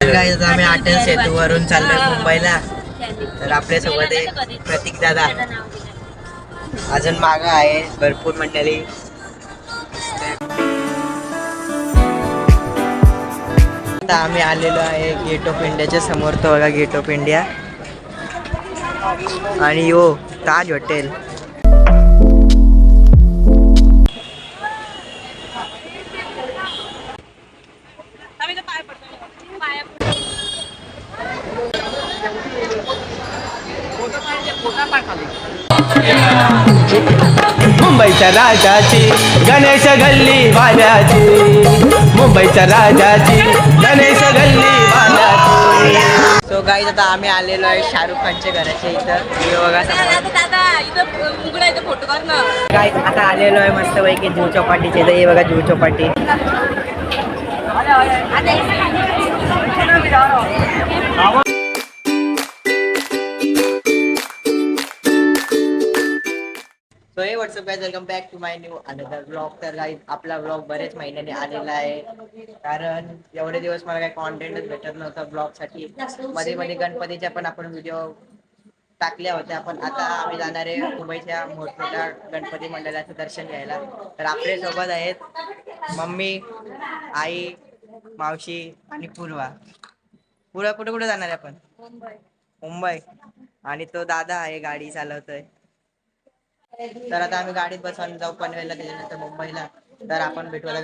तर आम्ही अटल सेतूवरून चाललोय मुंबईला. तर आपल्यासोबत आहे प्रतीक दादा. अजून माग आहे भरपूर मंडळी. आता आम्ही आलेलो आहे गेट ऑफ इंडियाच्या समोर तो बघा गेट ऑफ इंडिया आणि यो ताज हॉटेल मुंबईच्या राजाची गणेश गल्ली वाल्याची मुंबईच्या राजाची गणेश गल्ली वाल्याची सो गाईज आता आम्ही आलेलो आहे शाहरुख खानच्या घराच्या इथं. बघा समोर. दादा इथं उघडा इथं फोटो काढ ना. काय आता आलेलो आहे मस्त पैकी जू चौपाटीचे. इथं हे बघा Juhu Chowpatty. So hey what's up guys welcome back to my new another blog तर गाईज आपला ब्लॉग बरेच महिन्याने आलेला आहे. कारण एवढे दिवस मला काही कॉन्टेंटच भेटत नव्हता ब्लॉगसाठी. मध्ये मध्ये गणपतीच्या पण आपण व्हिडिओ टाकल्या होत्या. पण आता आम्ही जाणार आहे मुंबईच्या मोठमोठ्या गणपती मंडळाचं दर्शन घ्यायला. तर आपले सोबत आहेत मम्मी आई मावशी आणि पूर्वा. पूर्वा कुठे कुठे जाणार आहे आपण? मुंबई. आणि तो दादा आहे गाडी चालवतोय. तर आता आम्ही गाडीत बसून जाऊ पनवेलला त्याच्यानंतर मुंबईला. तर आपण भेटू आता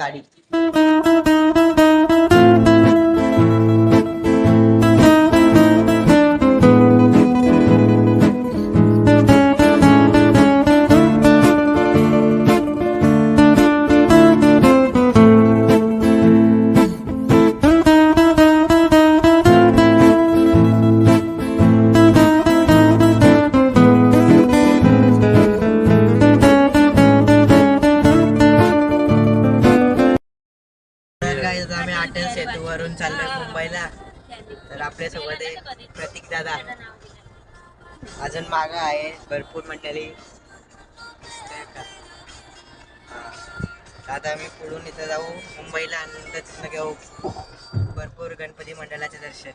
चाललोय मुंबईला. तर आपल्यासोबत आहे प्रतीक दादा. अजून माग आहे भरपूर मंडळी. आता आम्ही पुढून इथं जाऊ. मुंबईला तिथनं घेऊ. भरपूर गणपती मंडळाचे दर्शन.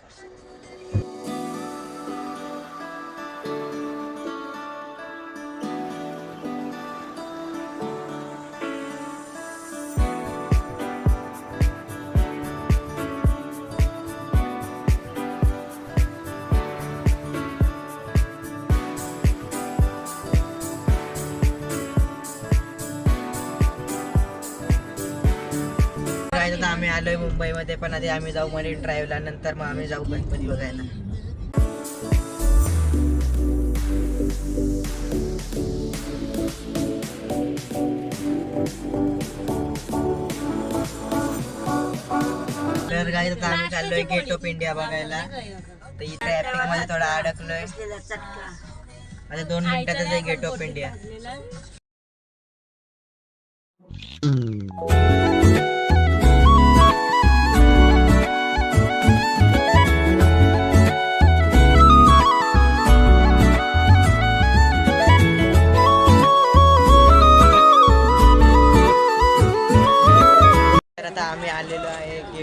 आलोय मुंबईमध्ये पण आधी आम्ही जाऊ मरीन ड्राईव्हला नंतर मग आम्ही जाऊ गणपती बघायला. तर काय आता आम्ही चाललोय गेट ऑफ इंडिया बघायला. तर इथे ट्रॅफिकमध्ये थोडा अडकलोय. आता दोन मिनिटातच आहे gate of India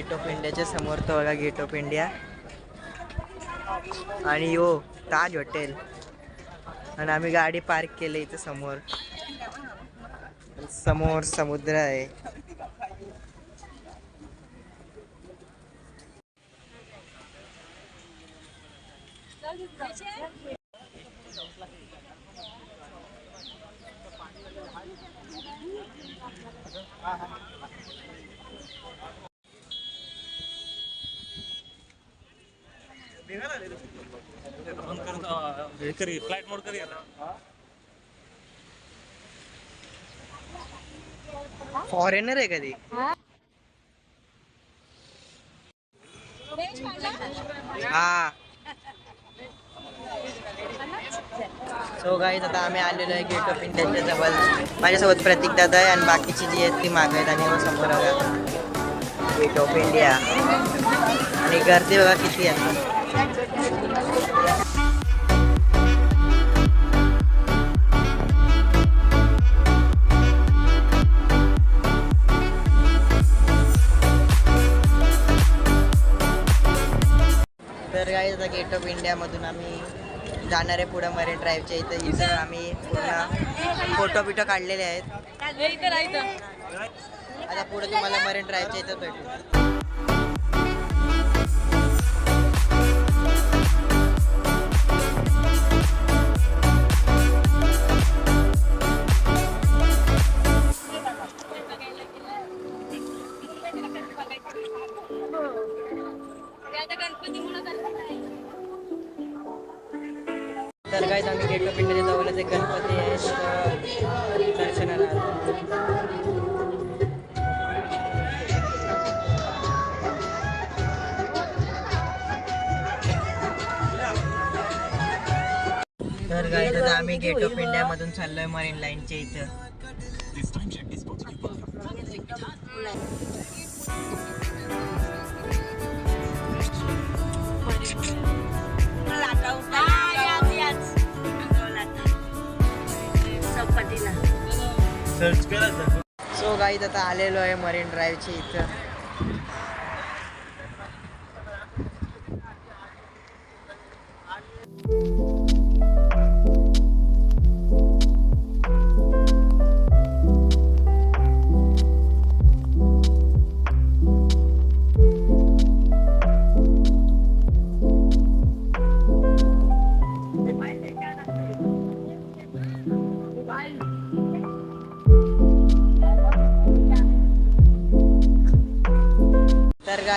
gate of इंडियाच्या समोर तो बघा गेट ऑफ इंडिया. आणि यो ताज हॉटेल. आणि आम्ही गाडी पार्क केली इथं समोर. समोर समुद्र आहे. फ्लाईट मोड करी आता. फॉरेनर आहे कधी हा. सो गाईज आता आम्ही आलेलो आहे गेट ऑफ इंडियाच्या जवळ. माझ्यासोबत प्रतीक दादा आहे आणि बाकीची जी आहेत ती माग आहेत आणि संपर्क समोर गेट ऑफ इंडिया आणि गर्दी बघा किती आहे. आता गेट ऑफ इंडियामधून आम्ही जाणार आहे पुढं मरीन ड्राईव्हच्या इथं. इथं आम्ही पूर्ण फोटो बिटो काढलेले आहेत. आता पुढे तुम्हाला मरीन ड्राईव्हच्या इथं भेटू. तर काय आम्ही गेट ऑफ इंडियाच्या जवळच एक गणपती आहे. दर्शनाला तर काय आम्ही गेट ऑफ इंडिया मधून चाललोय मरीन लाईनच्या इथं. सो गाईत आता आलेलो आहे मरीन ड्राईव्हच्या इथं.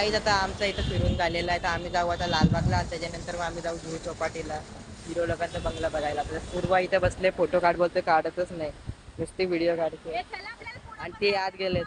गाईज आता आमचं इथं फिरून झालेलं आहे. तर आम्ही जाऊ आता लालबागला. त्याच्यानंतर मग आम्ही जाऊ जुहू चौपाटीला. हिरो लोकांचा बंगला बघायला. तर पूर्वा इथं बसले फोटो काढ बोलते काढतच नाही. नुसती व्हिडिओ काढते आणि ते आत गेले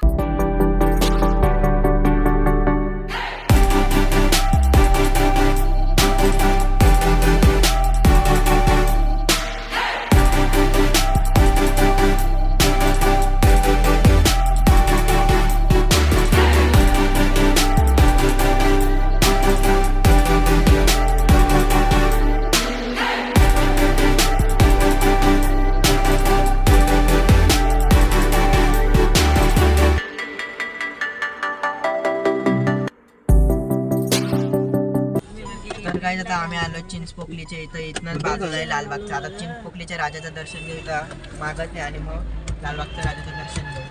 लालबागचा आता चिंचपोकलीच्या राजाचं दर्शन घेऊ का मागत आहे आणि मग लालबागच्या राजाचं दर्शन घेऊ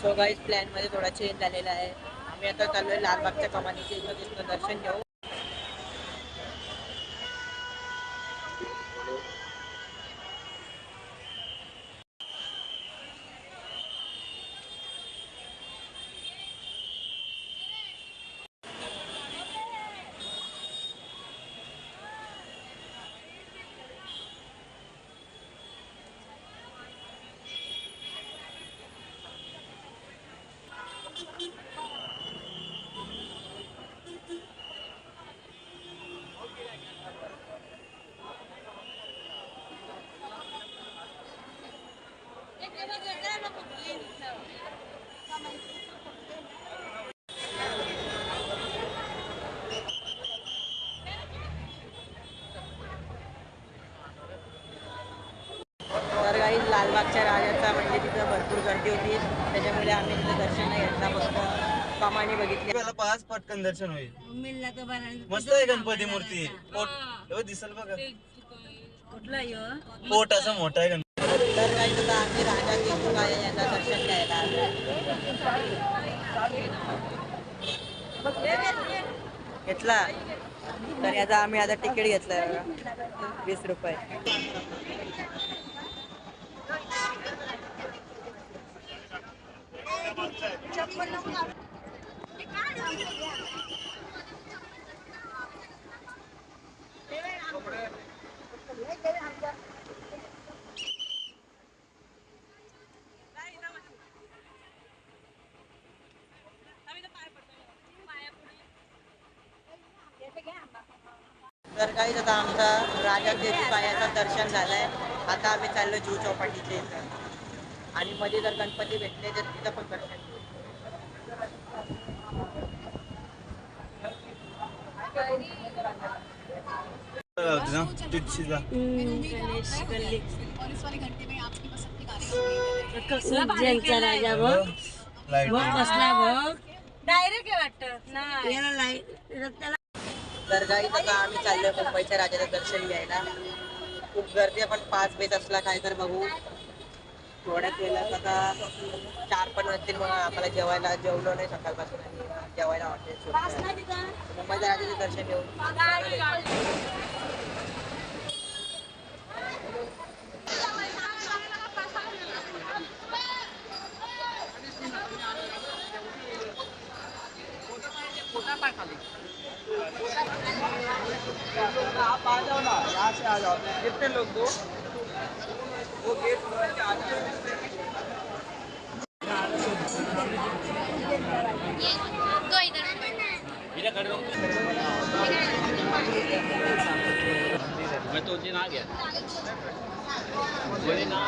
सो गाईज प्लॅनमध्ये थोडा चेंज झालेला आहे. आम्ही आता चाललोय लालबागच्या कमानीचे इथं दर्शन घेऊ लालबागच्या राजाचा म्हणजे तिथं भरपूर गर्दी होती. त्याच्यामुळे आम्ही तिथं दर्शन घेतला फक्त कमानी बघितली. आपल्याला पाच पटकन दर्शन होईल. मस्त आहे गणपती मूर्ती पोट हो, दिसल बघा. कुठला पोट असं मोठा आहे गणपती. तर नाही सुद्धा आम्ही राजा देशमुख यांचा दर्शन घ्यायला घेतला तर याचा आम्ही आता तिकीट घेतलंय बघा. वीस रुपये तर काही आता आमचा राजा देशपायाचं दर्शन झालंय. आता आम्ही चाललो जू चौपाटीच्या इथं. आणि मध्ये जर गणपती भेटले तर तिथं पण दर्शन ना भारी राजा बघ. बघ डायरेक्ट आहे वाटत. याला लाइट. तर गाईत आता आम्ही चाललोय मुंबईच्या राजाचं दर्शन घ्यायला. खूप गर्दी आपण पाच बेत असला काय तर बघू. थोड्याच वेळात आता चार पण वाजतील मग आम्हाला जेवायला जेवलो नाही सकाळपासून. आणि जेवायला हॉटेल मुंबईच्या राजाचं दर्शन आप आ जाओ ना यहाँ से आ जाओ कितने लोग दो वो गेट आ जाओ मैं तो दिन आ गया बोले ना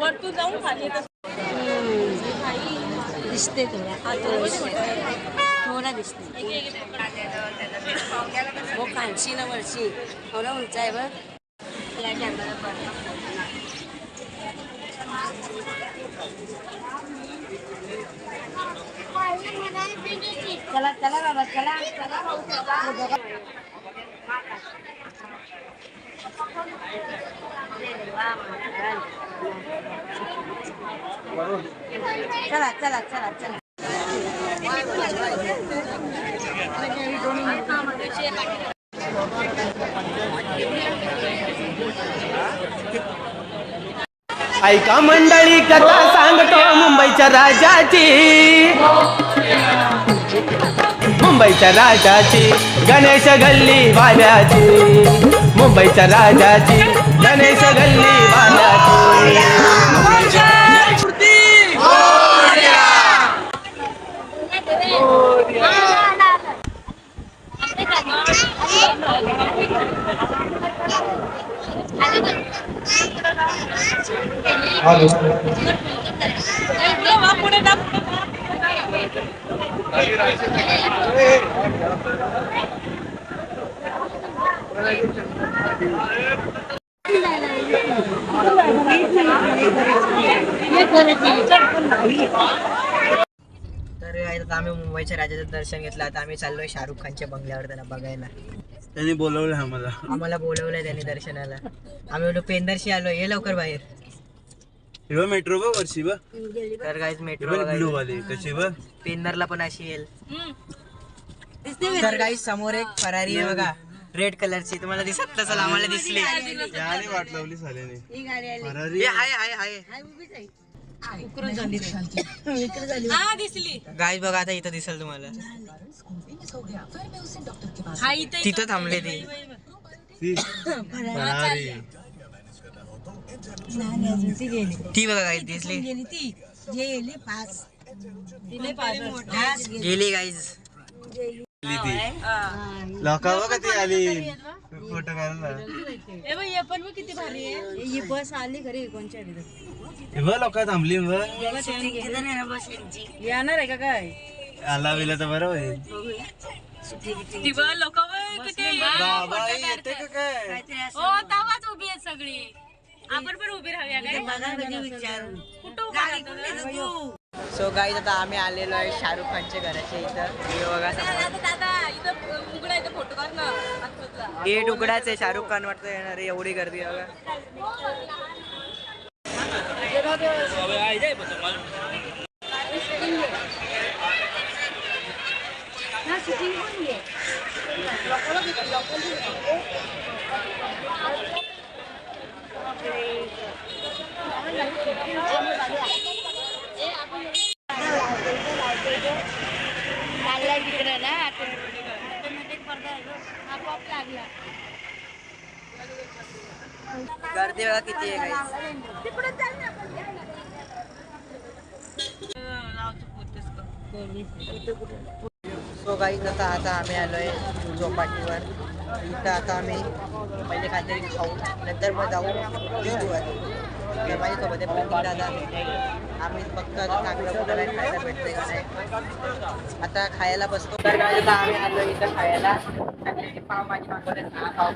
वरतून जाऊन खाली दिसते थोडा थोडा दिसते. हो खांशी ना वरची. थोडा उंच आहे बघ या कॅमेरा चला चला चला चला ऐका मंडळी कथा सांगतो मुंबईच्या राजाची. मुंबईच्या राजाची गणेश गल्ली वाल्याची. मुंबईच्या राजाची गणेश गल्ली वाल्याची. तर आम्ही मुंबईच्या राजाचं दर्शन घेतलं. आता आम्ही चाललोय शाहरुख खानच्या बंगल्यावर त्यांना बघायला. त्यांनी बोलवलं आम्हाला. आम्हाला बोलवलंय त्यांनी दर्शनाला. आम्ही पेंदरशी आलो ये लवकर बाहेर. हिरो मेट्रो बघ वर्षी बघ तर गाईज मेट्रो ब्लू वाली कशी बघ पेंदरला पण अशी येईल. तर गाईज समोर एक फरारी आहे बघा. रेड कलरची तुम्हाला दिसत नसेल आम्हाला दिसली. वाट लावली ही फरारी हे हाय हाय हाय. हाय उभीच आहे. उकरून झाली इकडे झाली हा दिसली. गाईज बघा आता इथं दिसेल तुम्हाला. हा तिथं थांबले ती. ती फरारी ती गेली. ती बघा गाईज दिसली. गेली ती. जे गेली पाच. तिने पाच गेली गाईज लोका बघ ती आली. फोटो काढला हे पण बघ किती भारी आहे. ही बस आली खरी कोणच्या हे बघ लोक थांबली बघ. येणार आहे का काय? आला विला तर बरं होईल. ती बघ लोक किती काय? हो तवाच उभी आहे सगळी. आपण पण उभी राहूया कुठं? सो गाईज आता आम्ही आलेलो आहे शाहरुख खानच्या घराच्या इथं. हे बघा समोर. आता दादा इथं उघडा इथं फोटो काढ ना. गेट उघडाच आहे शाहरुख खान वाटतं येणार आहे एवढी गर्दी आहे बघा. बघा किती आहे सो काही आता आता आम्ही आलोय चौपाटीवर. इथं आता आम्ही पहिले काहीतरी खाऊ. नंतर मग जाऊ बीचवर माझ्यासोबत प्रतीक दादा. आम्ही फक्त आता चांगलं कुठं खायला भेटते का नाही आता खायला बसतो. तर काय आता आम्ही आलो इथं खायला. सगळ्यांनी पाव भाजी मागवले सहा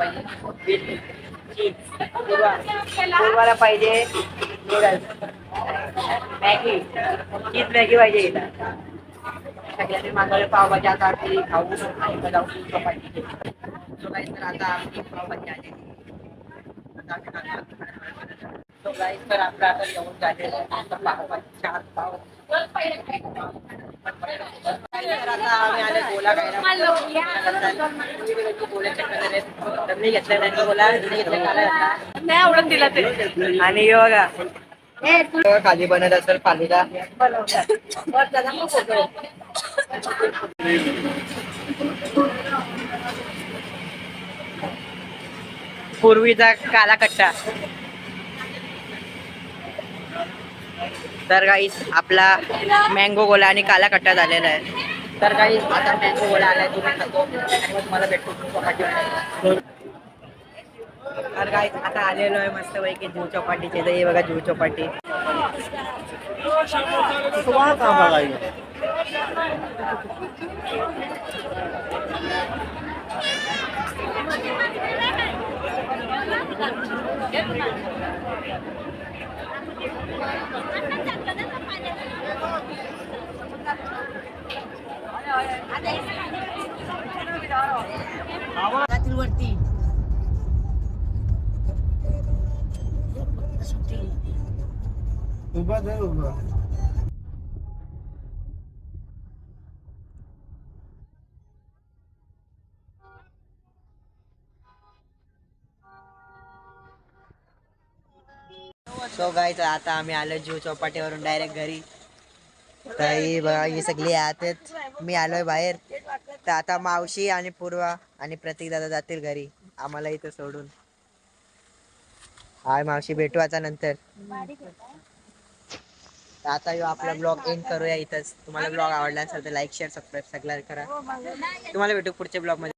पाव पाहिजे नूडल्स मॅगी चीज मॅगी पाहिजे इथं. सगळ्यांनी मागवले पावभाजी आता आपली खाऊ आणि पाहिजे सो गाईस तर आता आपली पावभाजी आली सो गाईस तर आपलं आता जेवण झालेलं आहे. पावभाजी चार पाव. मी घेतलं नाही आवडत दिला ते आणि योगा बघा खाली बनत असेल फालुदा पूर्वीचा काला कट्टा. तर काही आपला मँगो गोला आणि काला कट्टा झालेला आहे. तर काही आता मँगो गोला आलाय तुम्ही खातो. मग तुम्हाला भेटतो चौपाटी तर काही आता आलेलो आहे मस्त पैकी जीव चौपाटीचे तर हे बघा जीव चौपाटी वरती उभा दे उभा सो गाईच आता आम्ही आलो जीव चौपाटीवरून डायरेक्ट घरी. तर ही बघा ही सगळी आत आहेत मी आलोय बाहेर. तर आता मावशी आणि पूर्वा आणि प्रतीक दादा जातील घरी. आम्हाला इथं सोडून. हाय मावशी भेटू आता नंतर. आता येऊ आपला ब्लॉग एंड करूया इथंच. तुम्हाला ब्लॉग आवडला असेल तर लाईक शेअर सबस्क्राईब सगळं करा. तुम्हाला भेटू पुढच्या ब्लॉगमध्ये.